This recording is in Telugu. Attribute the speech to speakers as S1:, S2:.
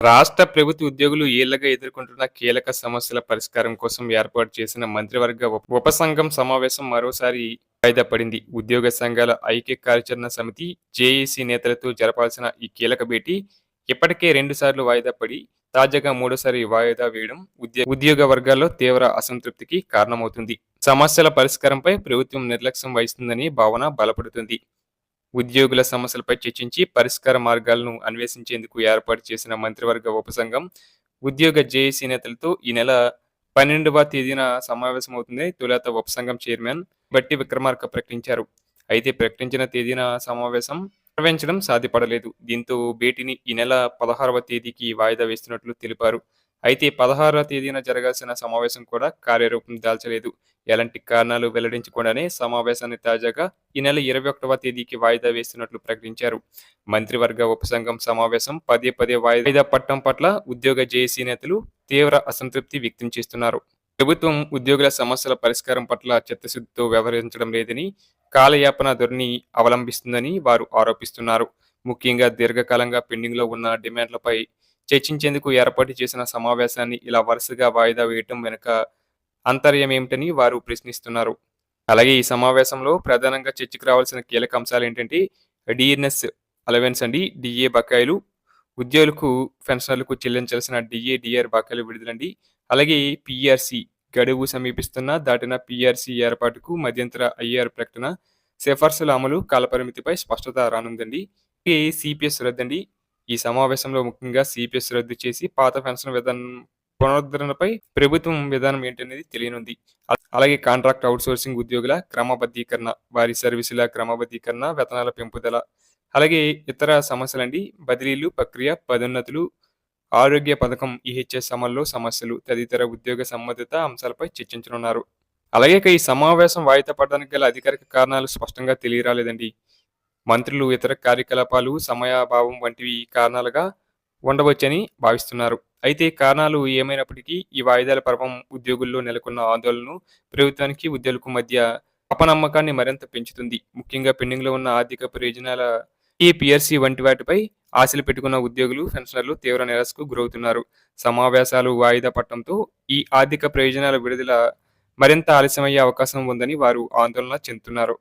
S1: రాష్ట్ర ప్రభుత్వ ఉద్యోగులు ఏళ్ళగా ఎదుర్కొంటున్న కీలక సమస్యల పరిష్కారం కోసం ఏర్పాటు చేసిన మంత్రివర్గ ఉప- ఉపసంఘం సమావేశం మరోసారి వాయిదా పడింది. ఉద్యోగ సంఘాల ఐక్య కార్యాచరణ సమితి జేఏసీ నేతలతో జరపాల్సిన ఈ కీలక భేటీ ఇప్పటికే రెండుసార్లు వాయిదా పడి తాజాగా మూడోసారి వాయిదా వేయడం ఉద్యోగ వర్గాల్లో తీవ్ర అసంతృప్తికి కారణమవుతుంది. సమస్యల పరిష్కారంపై ప్రభుత్వం నిర్లక్ష్యం వహిస్తుందని భావన బలపడుతుంది. ఉద్యోగుల సమస్యలపై చర్చించి పరిష్కార మార్గాలను అన్వేషించేందుకు ఏర్పాటు చేసిన మంత్రివర్గ ఉపసంఘం ఉద్యోగ జేఏసీ నేతలతో ఈ నెల పన్నెండవ తేదీన సమావేశమవుతుంది. తొలుత ఉపసంఘం చైర్మన్ బట్టి విక్రమార్క ప్రకటించారు. అయితే ప్రకటించిన తేదీన సమావేశం నిర్వహించడం సాధ్యపడలేదు. దీంతో భేటీని ఈ నెల పదహారవ తేదీకి వాయిదా వేస్తున్నట్లు తెలిపారు. అయితే పదహారవ తేదీన జరగాల్సిన సమావేశం కూడా కార్యరూపం దాల్చలేదు. ఎలాంటి కారణాలు వెల్లడించకుండానే సమావేశాన్ని తాజాగా ఈ నెల ఇరవై ఒకటవ తేదీకి వాయిదా వేస్తున్నట్లు ప్రకటించారు. మంత్రివర్గ ఉపసంఘం సమావేశం పదే పదే వాయిదా పట్టడం పట్ల ఉద్యోగ జేఏసీ నేతలు తీవ్ర అసంతృప్తి వ్యక్తం చేస్తున్నారు. ప్రభుత్వం ఉద్యోగుల సమస్యల పరిష్కారం పట్ల చిత్తశుద్ధితో వ్యవహరించడం లేదని కాలయాపన ధోరణి అవలంబిస్తుందని వారు ఆరోపిస్తున్నారు. ముఖ్యంగా దీర్ఘకాలంగా పెండింగ్లో ఉన్న డిమాండ్లపై చర్చించేందుకు ఏర్పాటు చేసిన సమావేశాన్ని ఇలా వరుసగా వాయిదా వేయటం వెనుక అంతర్యం ఏమిటని వారు ప్రశ్నిస్తున్నారు. అలాగే ఈ సమావేశంలో ప్రధానంగా చర్చకు రావాల్సిన కీలక అంశాలు ఏంటంటే డిఎన్ఎస్ అలవెన్స్ అండి డిఏ బకాయిలు ఉద్యోగులకు పెన్షనర్లకు చెల్లించాల్సిన డిఏ డిఆర్ బకాయిలు విడుదలండి. అలాగే పిఆర్సి గడువు సమీపిస్తున్న దాటిన పిఆర్సి ఏర్పాటుకు మధ్యంతర ఐఆర్ ప్రకటన సిఫార్సుల అమలు కాలపరిమితిపై స్పష్టత రానుందండి. సిపిఎస్ రద్దండి. ఈ సమావేశంలో ముఖ్యంగా సిపిఎస్ రద్దు చేసి పాత పెన్షన్ విధానం పునరుద్ధరణపై ప్రభుత్వం విధానం ఏంటనేది తెలియనుంది. అలాగే కాంట్రాక్ట్ అవుట్సోర్సింగ్ ఉద్యోగుల క్రమబద్ధీకరణ వారి సర్వీసుల క్రమబద్ధీకరణ వేతనాల పెంపుదల అలాగే ఇతర సమస్యలండి. బదిలీలు ప్రక్రియ పదోన్నతులు ఆరోగ్య పథకం ఈహెచ్ఎస్ అమల్లో సమస్యలు తదితర ఉద్యోగ సంబంధిత అంశాలపై చర్చించనున్నారు. అలాగే ఈ సమావేశం వాయిదా పడడానికి గల అధికారిక కారణాలు స్పష్టంగా తెలియరాలేదండి. మంత్రులు ఇతర కార్యకలాపాలు సమయాభావం వంటివి కారణాలుగా ఉండవచ్చని భావిస్తున్నారు. అయితే కారణాలు ఏమైనప్పటికీ ఈ వాయిదాల పర్వం ఉద్యోగుల్లో నెలకొన్న ఆందోళనను ప్రభుత్వానికి ఉద్యోగులకు మధ్య అపనమ్మకాన్ని మరింత పెంచుతుంది. ముఖ్యంగా పెండింగ్లో ఉన్న ఆర్థిక ప్రయోజనాల ఈ పిఆర్సీ వంటి వాటిపై ఆశలు పెట్టుకున్న ఉద్యోగులు పెన్షనర్లు తీవ్ర నిరాశకు గురవుతున్నారు. సమావేశాలు వాయిదా పట్టడంతో ఈ ఆర్థిక ప్రయోజనాల విడుదల మరింత ఆలస్యమయ్యే అవకాశం ఉందని వారు ఆందోళన చెందుతున్నారు.